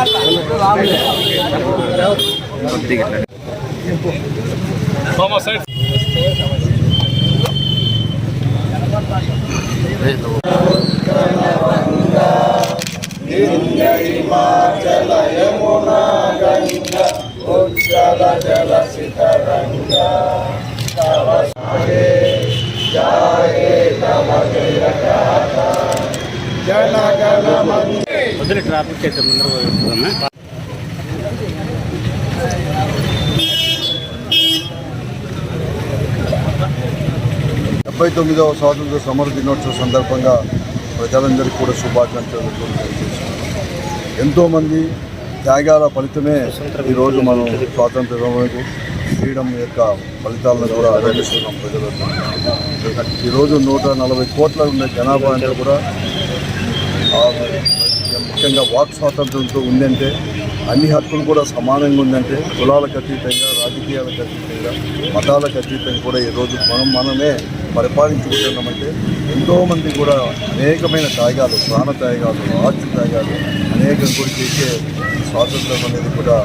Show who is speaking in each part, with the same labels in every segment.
Speaker 1: మేము కూడా ఇచ్చేది
Speaker 2: అప్పుడే అయిపోయి మీది
Speaker 1: వచ్చిన మా యుద్ధం మాట్లాడారు
Speaker 2: పొద్దున ట్రాఫిక్ అయితే ముందర పోతుందమ్మా
Speaker 3: డెబ్బై తొమ్మిదవ స్వాతంత్ర సమర దినోత్సవ సందర్భంగా ప్రజలందరికీ కూడా శుభాకాంక్షలు ఎంతోమంది త్యాగాల ఫలితమే ఈరోజు మనం స్వాతంత్ర సమరకు ఫ్రీడమ్ యొక్క ఫలితాలను కూడా అనుభవిస్తున్నాం ప్రజలకు ఈరోజు నూట నలభై కోట్ల ఉండే జనాభా అంటే కూడా ముఖ్యంగా వాక్ స్వాతంత్రంతో ఉందంటే అన్ని హక్కులు కూడా సమానంగా ఉందంటే కులాలకు అతీతంగా రాజకీయాలకు అతీతంగా మతాలకు అతీతంగా కూడా ఈరోజు మనం మనమే పరిపాలించుకుంటున్నామంటే ఎంతోమంది కూడా అనేకమైన త్యాగాలు ప్రాణ త్యాగాలు ఆస్తి త్యాగాలు అనేకం కూడా చేసే స్వాతంత్రం అనేది కూడా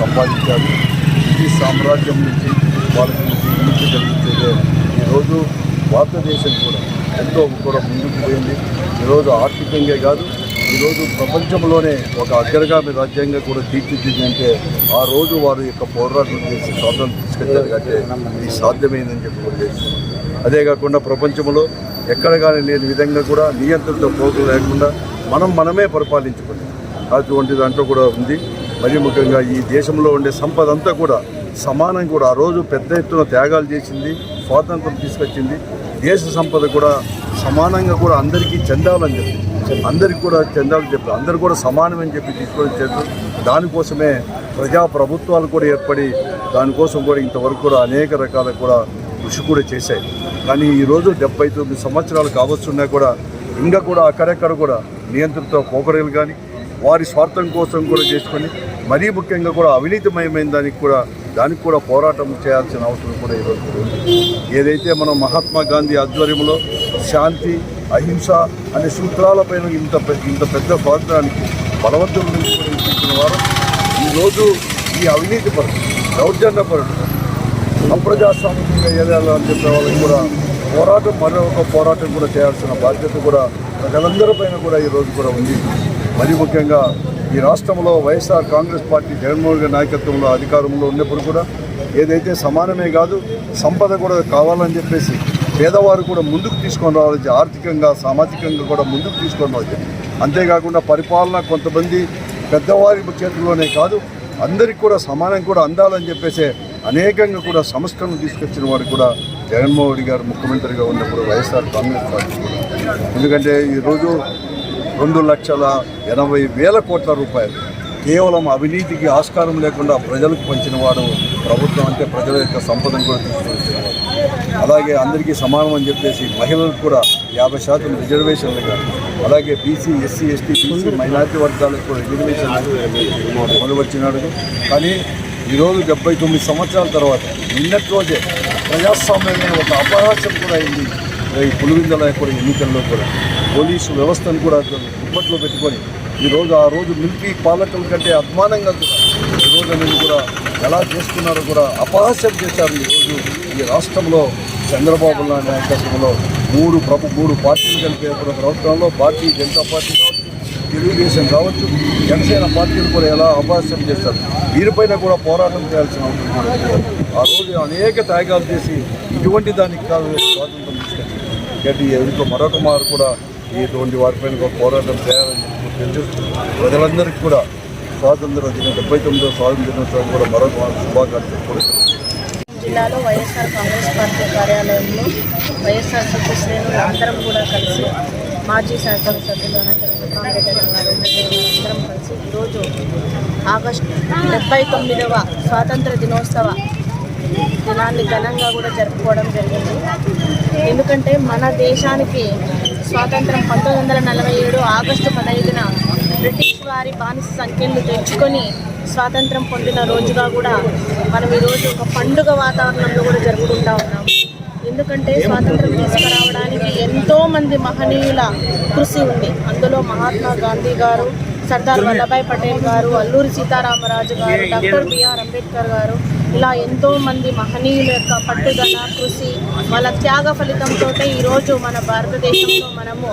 Speaker 3: సంపాదించారు బ్రిటిష్ సామ్రాజ్యం నుంచి వాళ్ళకి విముక్తి కలిగించేదే. ఈరోజు భారతదేశం కూడా ఎంతో కూడా ముందుకు పోయింది. ఈరోజు ఆర్థికంగా కాదు ఈరోజు ప్రపంచంలోనే ఒక అగ్రగామి రాజ్యాంగం కూడా తీర్చిదిద్దంటే ఆ రోజు వారి యొక్క పోరాటం చేసి స్వాతంత్రం తీసుకెళ్ళారు కంటే ఇది సాధ్యమైందని చెప్పి కూడా అదే కాకుండా ప్రపంచంలో ఎక్కడ కానీ లేని విధంగా కూడా నియంత్రణతో పోటు లేకుండా మనం మనమే పరిపాలించుకున్నాం. అటువంటి దాంట్లో కూడా ఉంది. మరి ముఖ్యంగా ఈ దేశంలో ఉండే సంపద అంతా కూడా సమానం కూడా ఆ రోజు పెద్ద ఎత్తున త్యాగాలు చేసింది స్వాతంత్రం తీసుకొచ్చింది. దేశ సంపద కూడా సమానంగా కూడా అందరికీ చెందాలని చెప్పింది అందరికి కూడా చెందాలని చెప్పి అందరు కూడా సమానమని చెప్పి తీసుకొని వచ్చారు. దానికోసమే ప్రజా ప్రభుత్వాలు కూడా ఏర్పడి దానికోసం కూడా ఇంతవరకు కూడా అనేక రకాల కూడా కృషి కూడా చేశాయి. కానీ ఈరోజు డెబ్బై తొమ్మిది సంవత్సరాలు కావచ్చున్నా కూడా ఇంకా కూడా అక్కడెక్కడ కూడా నియంత్రిత పోకడలు కానీ వారి స్వార్థం కోసం కూడా చేసుకొని మరీ ముఖ్యంగా కూడా అవినీతిమయమైన దానికి కూడా దానికి కూడా పోరాటం చేయాల్సిన అవసరం కూడా ఈరోజు ఏదైతే మనం మహాత్మా గాంధీ ఆధ్వర్యంలో శాంతి అహింస అనే సూత్రాలపైన ఇంత ఇంత పెద్ద స్వాతంత్రానికి బలవంతం ఇచ్చిన వారు ఈరోజు ఈ అవినీతి పరుడు దౌర్జన్య పరుడు అప్రజాస్వామికంగా ఏదైనా అని చెప్పే వాళ్ళకి కూడా పోరాటం మరొక పోరాటం కూడా చేయాల్సిన బాధ్యత కూడా ప్రజలందరిపైన కూడా ఈరోజు కూడా ఉంది. మరి ముఖ్యంగా ఈ రాష్ట్రంలో వైఎస్ఆర్ కాంగ్రెస్ పార్టీ జగన్మోహన్ గారి నాయకత్వంలో అధికారంలో ఉన్నప్పుడు కూడా ఏదైతే సమానమే కాదు సంపద కూడా కావాలని చెప్పేసి పేదవారు కూడా ముందుకు తీసుకొని రావాలి ఆర్థికంగా సామాజికంగా కూడా ముందుకు తీసుకొని రావచ్చు అంతేకాకుండా పరిపాలన కొంతమంది పెద్దవారి చేతుల్లోనే కాదు అందరికి కూడా సమానం కూడా అందాలని చెప్పేసి అనేకంగా కూడా సంస్కరణలు తీసుకొచ్చిన వారు కూడా జగన్మోహన్ రెడ్డి గారు ముఖ్యమంత్రిగా ఉన్నప్పుడు వైఎస్ఆర్ కాంగ్రెస్ పార్టీ ఎందుకంటే ఈరోజు రెండు లక్షల ఎనభై వేల కోట్ల రూపాయలు కేవలం అవినీతికి ఆస్కారం లేకుండా ప్రజలకు పంచిన వాడు ప్రభుత్వం అంటే ప్రజల యొక్క సంపదను కూడా తీసుకొచ్చారు అలాగే అందరికీ సమానం అని చెప్పేసి మహిళలకు కూడా యాభై శాతం రిజర్వేషన్లుగా అలాగే BC SC ST BC minority వర్గాలకు కూడా రిజర్వేషన్ మొదలు వచ్చినాడు కానీ ఈరోజు డెబ్బై తొమ్మిది సంవత్సరాల తర్వాత నిన్నటి రోజే ప్రజాస్వామ్యమైన ఒక అపహాస్యం కూడా అయింది. ఈ పులివిందల కూడా ఎన్నికల్లో కూడా పోలీసు వ్యవస్థను కూడా దుప్పట్లో పెట్టుకొని ఈరోజు ఆ రోజు మిలిటరీ పాలకుల కంటే అభిమానంగా ఈరోజు అనేది కూడా ఎలా చేస్తున్నారో కూడా అపహాస్యం చేశారు ఈరోజు ఈ రాష్ట్రంలో చంద్రబాబు నాయుడు నాయకత్వంలో. మూడు ప్రభు మూడు పార్టీలు కలిపే ప్రభుత్వంలో భారతీయ జనతా పార్టీ కావచ్చు తెలుగుదేశం కావచ్చు జనసేన పార్టీలు కూడా ఎలా అపహాస్యం చేస్తారు? వీరిపైన కూడా పోరాటం చేయాల్సిన అవసరం కూడా ఆ రోజు అనేక త్యాగాలు చేసి ఇటువంటి దానికి కాదు స్వాతంత్రం తీసుకొచ్చింది కాబట్టి ఎందుకో మరొక మారు కూడా ఇటువంటి వారిపైన కూడా పోరాటం చేయాలని చెప్పి ప్రజలందరికీ కూడా స్వాతంత్ర దిన డెబ్బై తొమ్మిదో స్వాతంత్ర దినోత్సవం కూడా మరొక శుభాకాంక్షలు
Speaker 4: జిల్లాలో వైఎస్ఆర్ కాంగ్రెస్ పార్టీ కార్యాలయంలో వైఎస్ఆర్ సభ్యులు అందరం కూడా కలిసి మాజీ శాసనసభ్యులు అనంతరం కాంగ్రెస్ గారు అందరం కలిసి ఈరోజు ఆగస్టు డెబ్బై తొమ్మిదవ స్వాతంత్ర దినోత్సవ దినాన్ని ఘనంగా కూడా జరుపుకోవడం జరిగింది. ఎందుకంటే మన దేశానికి స్వాతంత్రం పంతొమ్మిది వందల నలభై ఏడు ఆగస్టు పదహైదున వారి బానిస సంఖ్యలు తెచ్చుకొని స్వాతంత్రం పొందిన రోజుగా కూడా మనం ఈరోజు ఒక పండుగ వాతావరణంలో కూడా జరుపుకుంటా ఉన్నాం ఎందుకంటే స్వాతంత్రం తీసుకురావడానికి ఎంతో మంది మహనీయుల కృషి ఉంది. అందులో మహాత్మా గాంధీ గారు సర్దార్ వల్లభాయ్ పటేల్ గారు అల్లూరి సీతారామరాజు గారు డాక్టర్ బిఆర్ అంబేద్కర్ గారు ఇలా ఎంతో మంది మహనీయుల యొక్క పట్టుదల కృషి వాళ్ళ త్యాగ ఫలితంతో ఈరోజు మన భారతదేశంలో మనము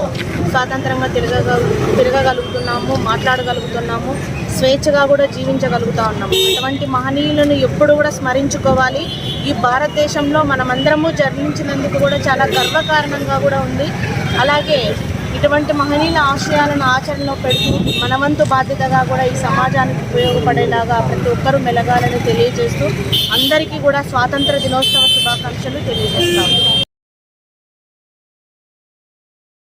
Speaker 4: స్వాతంత్రంగా తిరగగలు తిరగగలుగుతున్నాము మాట్లాడగలుగుతున్నాము స్వేచ్ఛగా కూడా జీవించగలుగుతా ఉన్నాము. అటువంటి మహనీయులను ఎప్పుడు కూడా స్మరించుకోవాలి. ఈ భారతదేశంలో మనమందరము జన్మించినందుకు కూడా చాలా గర్వకారణంగా కూడా ఉంది. అలాగే ఇటువంటి మహనీయుల ఆశయాలను ఆచరణలో పెడుతూ మనవంతు బాధ్యతగా కూడా ఈ సమాజానికి ఉపయోగపడేలాగా ప్రతి ఒక్కరూ మెలగాలని తెలియజేస్తూ అందరికీ కూడా స్వాతంత్ర దినోత్సవ శుభాకాంక్షలు తెలియజేస్తాము.